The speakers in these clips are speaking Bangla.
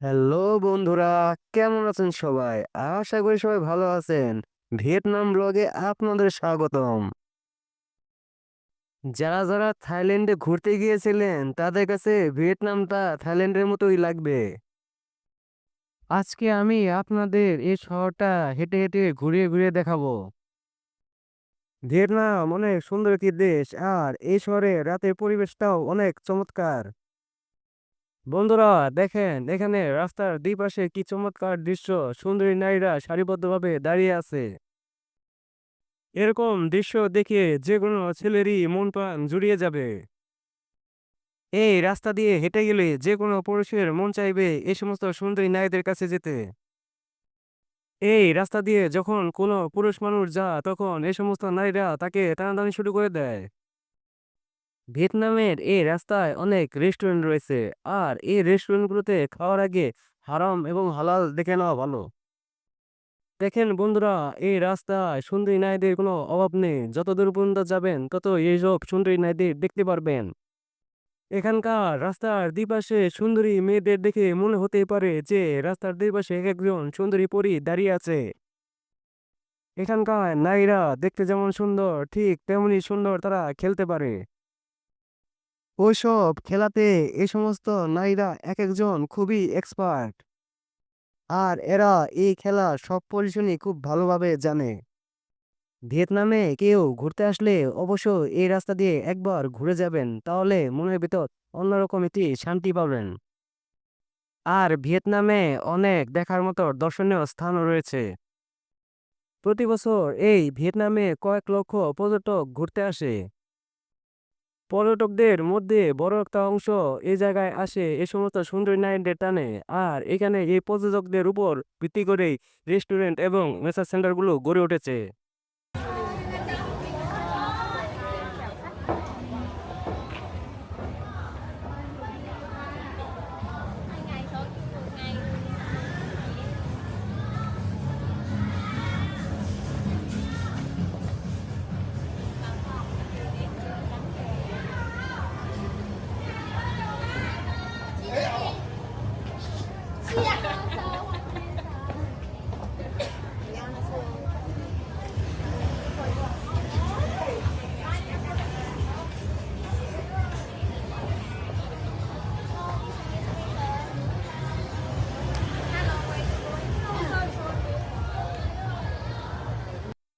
হ্যালো বন্ধুরা, কেমন আছেন সবাই? আশা করি সবাই ভালো আছেন। ভিয়েতনাম ব্লগে আপনাদের স্বাগতম। যারা যারা থাইল্যান্ডে ঘুরতে গিয়েছিলেন, তাদের কাছে ভিয়েতনামটা থাইল্যান্ডের মতোই লাগবে। আজকে আমি আপনাদের এই শহরটা হেঁটে হেঁটে ঘুরিয়ে ঘুরিয়ে দেখাবো। ভিয়েতনাম অনেক সুন্দর একটি দেশ, আর এই শহরে রাতের পরিবেশটাও অনেক চমৎকার। বন্ধুরা, দেখেন, এখানে রাস্তার দুই পাশে কি চমৎকার দৃশ্য। সুন্দরী নারীরা সারিবদ্ধভাবে দাঁড়িয়ে আছে। এরকম দৃশ্য দেখে যে কোনো ছেলেরই মন প্রাণ জুড়িয়ে যাবে। এই রাস্তা দিয়ে হেঁটে গেলে যে কোনো পুরুষের মন চাইবে এই সমস্ত সুন্দরী নারীদের কাছে যেতে। এই রাস্তা দিয়ে যখন কোনো পুরুষ মানুষ যা তখন এই সমস্ত নারীরা তাকে টানাটানি শুরু করে দেয়। ভিয়েতনামের এই রাস্তায় অনেক রেস্টুরেন্ট রয়েছে। আর এই রেস্টুরেন্টগুলোতে খাওয়ার আগে হারাম এবং হালাল দেখে নেওয়া ভালো। দেখেন বন্ধুরা, এই রাস্তায় সুন্দরী নারীদের কোনো অভাব নেই। যত দূর পর্যন্ত যাবেন, তত এইসব সুন্দরী নারীদের দেখতে পারবেন। এখানকার রাস্তার দুপাশে সুন্দরী মেয়েদের দেখে মনে হতে পারে যে রাস্তার দুই পাশে এক একজন সুন্দরী পরী দাঁড়িয়ে আছে। এখানকার নারীরা দেখতে যেমন সুন্দর, ঠিক তেমনি সুন্দর তারা খেলতে পারে। ওইসব খেলাতে এ সমস্ত নারীরা এক একজন খুবই এক্সপার্ট আর এরা এই খেলা সব পজিশনই খুব ভালোভাবে জানে। ভিয়েতনামে কেউ ঘুরতে আসলে অবশ্য এই রাস্তা দিয়ে একবার ঘুরে যাবেন, তাহলে মনের ভিতর অন্যরকম একটি শান্তি পাবেন। আর ভিয়েতনামে অনেক দেখার মতো দর্শনীয় স্থানও রয়েছে। প্রতি বছর এই ভিয়েতনামে কয়েক লক্ষ পর্যটক ঘুরতে আসে। পর্যটকদের মধ্যে বড় একটা অংশ এই জায়গায় আসে, এ সমস্ত সুন্দরী নারীদের টানে। আর এখানে এই পর্যটকদের উপর ভিত্তি করেই রেস্টুরেন্ট এবং মেসাজ সেন্টারগুলো গড়ে উঠেছে।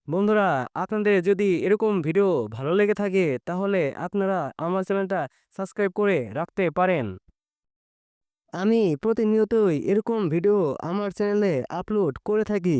বন্ধুরা, আপনাদের যদি এরকম ভিডিও ভালো লেগে থাকে, তাহলে আপনারা আমার চ্যানেলটা সাবস্ক্রাইব করে রাখতে পারেন। আমি প্রতিনিয়তই এরকম ভিডিও আমার চ্যানেলে আপলোড করে থাকি।